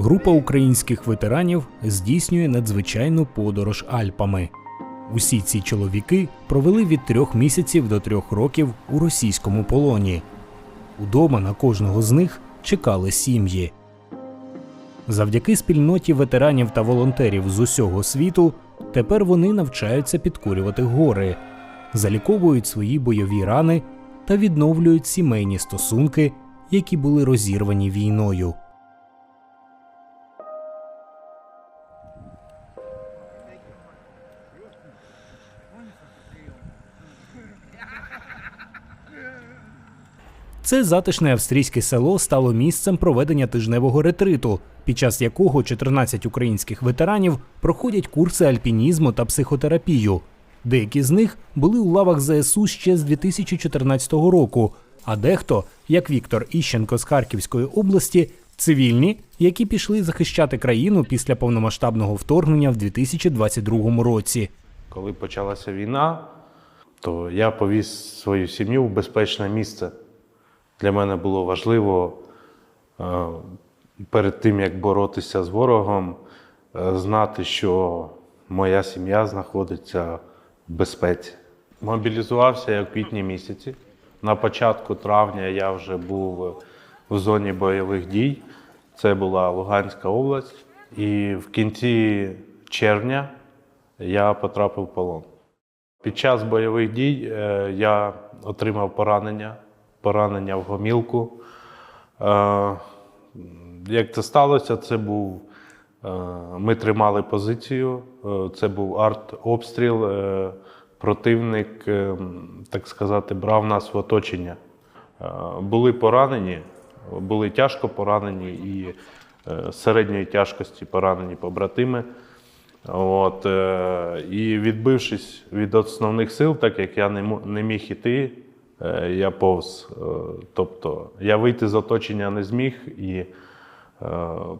група українських ветеранів здійснює надзвичайну подорож Альпами. Усі ці чоловіки провели від трьох місяців до трьох років у російському полоні. Удома на кожного з них чекали сім'ї. Завдяки спільноті ветеранів та волонтерів з усього світу тепер вони навчаються підкурювати гори, заліковують свої бойові рани та відновлюють сімейні стосунки, які були розірвані війною. Це затишне австрійське село стало місцем проведення тижневого ретриту, під час якого 14 українських ветеранів проходять курси альпінізму та психотерапію. Деякі з них були у лавах ЗСУ ще з 2014 року, а дехто, як Віктор Іщенко з Харківської області, цивільні, які пішли захищати країну після повномасштабного вторгнення в 2022 році. Коли почалася війна, то я повіз свою сім'ю в безпечне місце. Для мене було важливо е, перед тим, як боротися з ворогом, е, знати, що моя сім'я знаходиться в безпеці. Мобілізувався я в квітні місяці. На початку травня я вже був в зоні бойових дій. Це була Луганська область. І в кінці червня я потрапив в полон. Під час бойових дій е, я отримав поранення, поранення в гомілку. Е, як це сталося, це був. е, Ми тримали позицію, е, це був арт-обстріл. е, Противник, так сказати, брав нас в оточення. Були поранені, були тяжко поранені і середньої тяжкості поранені побратими. От, і відбившись від основних сил, так як я не, міг іти, я повз. Е, тобто я вийти з оточення не зміг і е,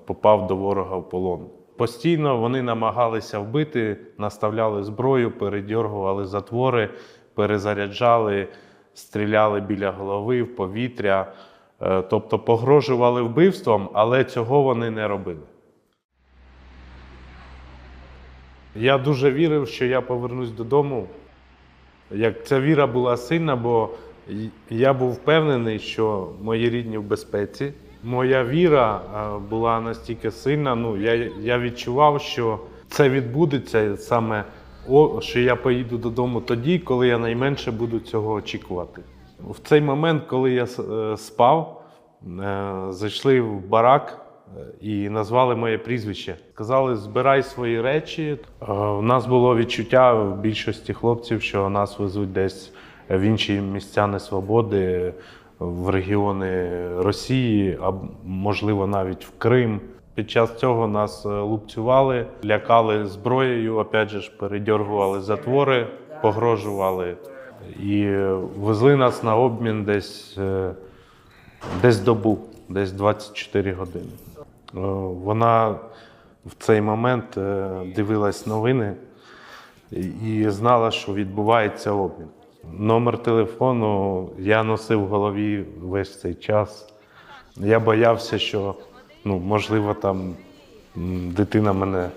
попав до ворога в полон. Постійно вони намагалися вбити, наставляли зброю, передьоргували затвори, перезаряджали, стріляли біля голови в повітря. Е, Тобто погрожували вбивством, але цього вони не робили. Я дуже вірив, що я повернусь додому. Як ця віра була сильна, бо я був впевнений, що мої рідні в безпеці. Моя віра е, була настільки сильна. Ну, я, я відчував, що це відбудеться саме, що я поїду додому тоді, коли я найменше буду цього очікувати. В цей момент, коли я е, спав, е, зайшли в барак і назвали моє прізвище. Сказали, збирай свої речі. У нас було відчуття в більшості хлопців, що нас везуть десь в інші місця несвободи, в регіони Росії, а можливо навіть в Крим. Під час цього нас е, лупцювали, лякали зброєю, опять же ж передьоргували затвори, погрожували і везли нас на обмін десь, е, десь добу, десь 24 години. Е, Вона в цей момент дивилась новини і знала, що відбувається обмін. Номер телефону я носив в голові весь цей час. Я боявся, що ну, можливо, там дитина мене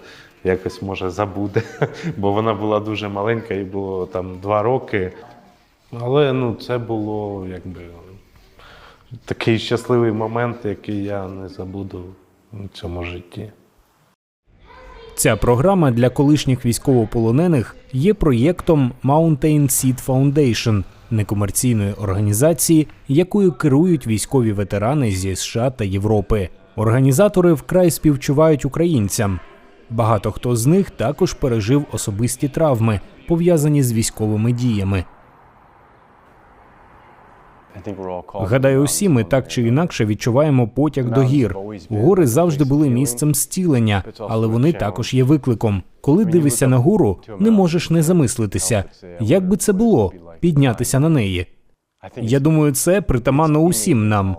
якось може забуде, бо вона була дуже маленька, їй було там два роки. Але ну, це було якби такий щасливий момент, який я не забуду в цьому житті. Ця програма для колишніх військовополонених є проєктом Mountain Seed Foundation, некомерційної організації, якою керують військові ветерани зі США та Європи. Організатори вкрай співчувають українцям. Багато хто з них також пережив особисті травми, пов'язані з військовими діями. Гадаю, усі ми так чи інакше відчуваємо потяг до гір. Гори завжди були місцем зцілення, але вони також є викликом. Коли дивишся на гору, не можеш не замислитися, як би це було піднятися на неї. Я думаю, це притаманно усім нам.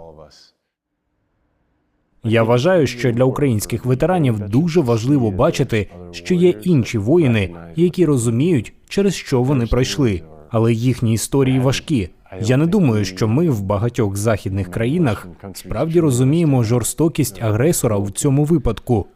Я вважаю, що для українських ветеранів дуже важливо бачити, що є інші воїни, які розуміють, через що вони пройшли, але їхні історії важкі, Я не думаю, що ми в багатьох західних країнах справді розуміємо жорстокість агресора в цьому випадку.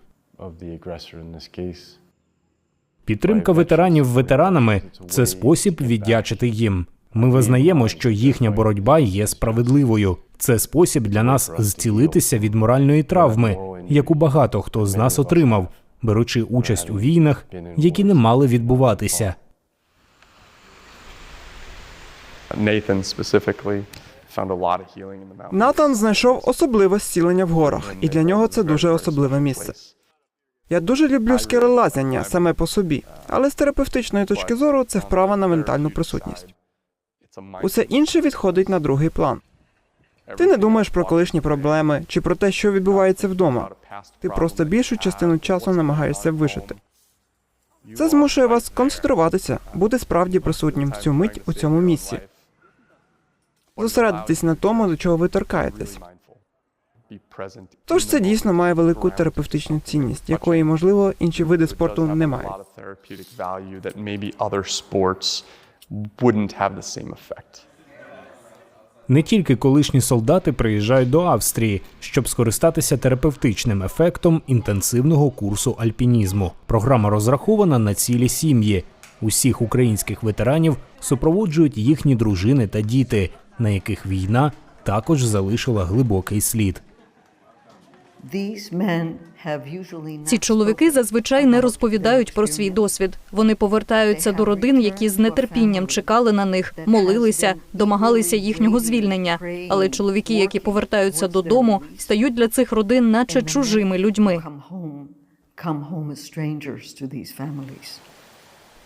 Підтримка ветеранів ветеранами це спосіб віддячити їм. Ми визнаємо, що їхня боротьба є справедливою. Це спосіб для нас зцілитися від моральної травми, яку багато хто з нас отримав, беручи участь у війнах, які не мали відбуватися. Натан знайшов особливе зцілення в горах, і для нього це дуже особливе місце. Я дуже люблю скелелазяння саме по собі, але з терапевтичної точки зору це вправа на ментальну присутність. Усе інше відходить на другий план. Ти не думаєш про колишні проблеми чи про те, що відбувається вдома. Ти просто більшу частину часу намагаєшся вижити. Це змушує вас концентруватися, бути справді присутнім в цю мить у цьому місці, зосередитись на тому, до чого ви торкаєтесь. Тож це дійсно має велику терапевтичну цінність, якої, можливо, інші види спорту не мають. Не тільки колишні солдати приїжджають до Австрії, щоб скористатися терапевтичним ефектом інтенсивного курсу альпінізму. Програма розрахована на цілі сім'ї. Усіх українських ветеранів супроводжують їхні дружини та діти, на яких війна також залишила глибокий слід. Ці чоловіки зазвичай не розповідають про свій досвід. Вони повертаються до родин, які з нетерпінням чекали на них, молилися, домагалися їхнього звільнення. Але чоловіки, які повертаються додому, стають для цих родин, наче чужими людьми.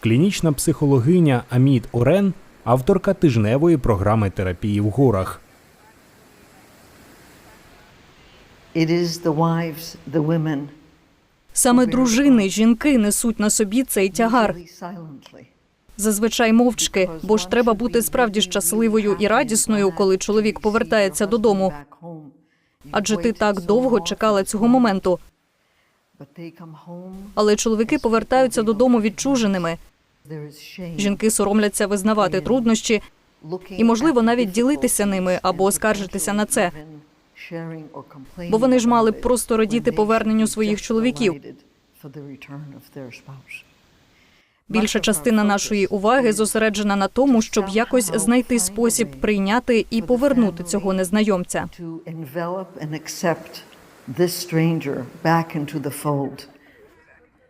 Клінічна психологиня Аміт Орен, авторка тижневої програми терапії в горах. It is the wives, the women, Саме дружини, жінки несуть на собі цей тягар. Зазвичай мовчки, бо ж треба бути справді щасливою і радісною, коли чоловік повертається додому. Адже ти так довго чекала цього моменту. Але чоловіки повертаються додому відчуженими. Жінки соромляться визнавати труднощі і, можливо, навіть ділитися ними або скаржитися на це. Бо вони ж мали б просто радіти поверненню своїх чоловіків. Більша частина нашої уваги зосереджена на тому, щоб якось знайти спосіб прийняти і повернути цього незнайомця.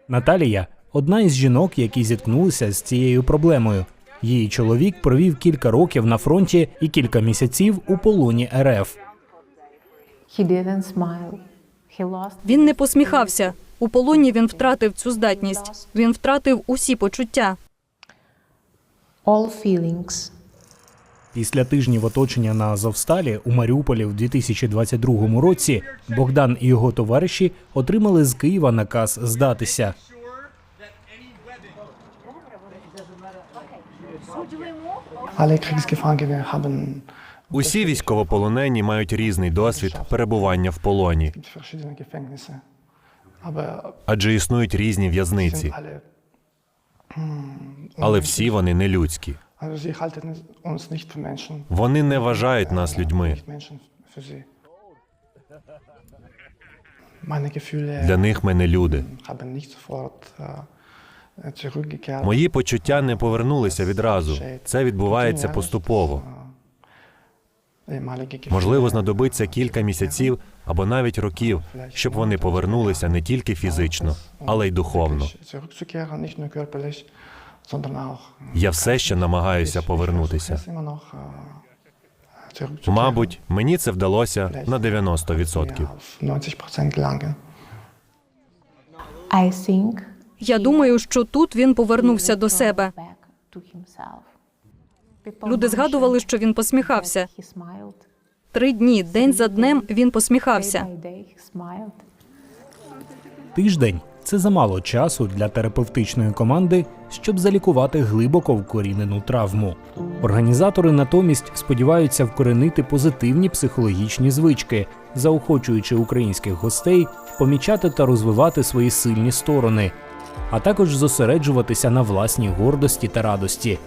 Наталія одна із жінок, які зіткнулися з цією проблемою. Її чоловік провів кілька років на фронті і кілька місяців у полоні РФ. Він не посміхався. У полоні він втратив цю здатність. Він втратив усі почуття. all feelings. Після тижнів оточення на Азовсталі у Маріуполі в 2022 році Богдан і його товариші отримали з Києва наказ здатися. Alle Kriegsgefangene haben Усі військовополонені мають різний досвід перебування в полоні, адже існують різні в'язниці, але всі вони не людські. Вони не вважають нас людьми. Для них ми не люди. Мої почуття не повернулися відразу. Це відбувається поступово. Можливо, знадобиться кілька місяців або навіть років, щоб вони повернулися не тільки фізично, але й духовно. Я все ще намагаюся повернутися. Мабуть, мені це вдалося на 90%. Ja, auf 90% gelangen. I think Я думаю, що тут він повернувся до себе. Люди згадували, що він посміхався. Три дні, день за днем він посміхався. Тиждень це замало часу для терапевтичної команди, щоб залікувати глибоко вкорінену травму. Організатори натомість сподіваються вкоренити позитивні психологічні звички, заохочуючи українських гостей помічати та розвивати свої сильні сторони, а також зосереджуватися на власній гордості та радості.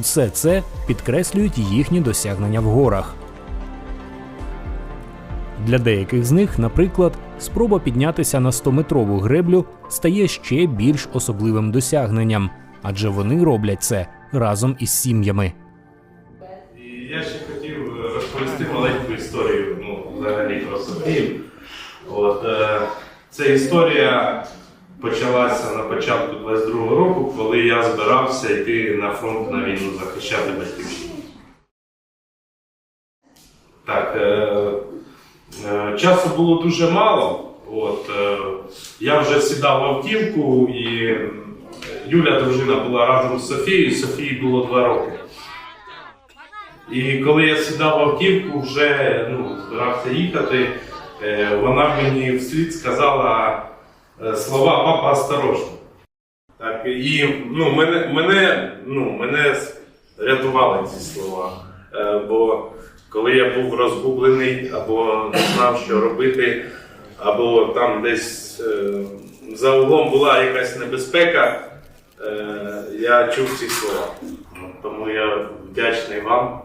Усе це підкреслюють їхні досягнення в горах. Для деяких з них, наприклад, спроба піднятися на 100-метрову греблю стає ще більш особливим досягненням, адже вони роблять це разом із сім'ями. Я ще хотів е, розповісти маленьку історію, ну, взагалі про Софію. От, е, ця історія почалася на початку 22-го року, коли я збирався йти на фронт на війну захищати батьківщину. Так, е, е, часу було дуже мало. От, е, я вже сідав в автівку, і Юля, дружина, була разом з Софією, Софії було два роки. І коли я сідав в автівку, вже ну, збирався їхати, вона мені вслід сказала е, слова папа осторожно. Так, і ну, мене, мене, ну, мене рятували ці слова. Е, бо коли я був розгублений або не знав, що робити, або там десь е, за углом була якась небезпека, е, я чув ці слова. Тому я вдячний вам,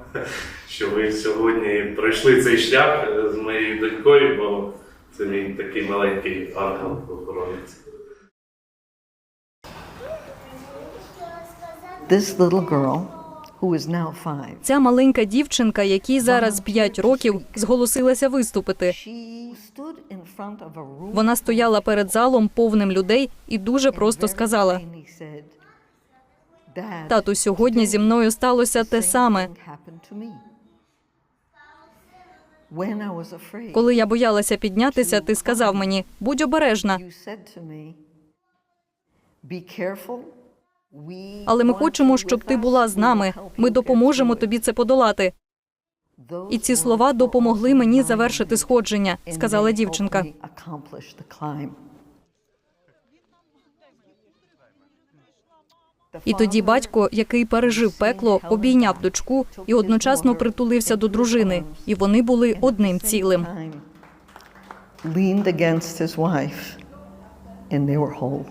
що ви сьогодні пройшли цей шлях е, з моєю донькою, бо це мій такий маленький ангел-охоронець. This little girl, who is now five, Ця маленька дівчинка, якій зараз 5 років, зголосилася виступити. Вона стояла перед залом повним людей і дуже просто сказала: Тату, сьогодні зі мною сталося те саме. Коли я боялася піднятися, ти сказав мені: будь обережна. you said to me, "Be careful. We Але ми хочемо, щоб ти була з нами. Ми допоможемо тобі це подолати. І ці слова допомогли мені завершити сходження, сказала дівчинка. І тоді батько, який пережив пекло, обійняв дочку і одночасно притулився до дружини, і вони були одним цілим. Leaned against his wife, and they were whole.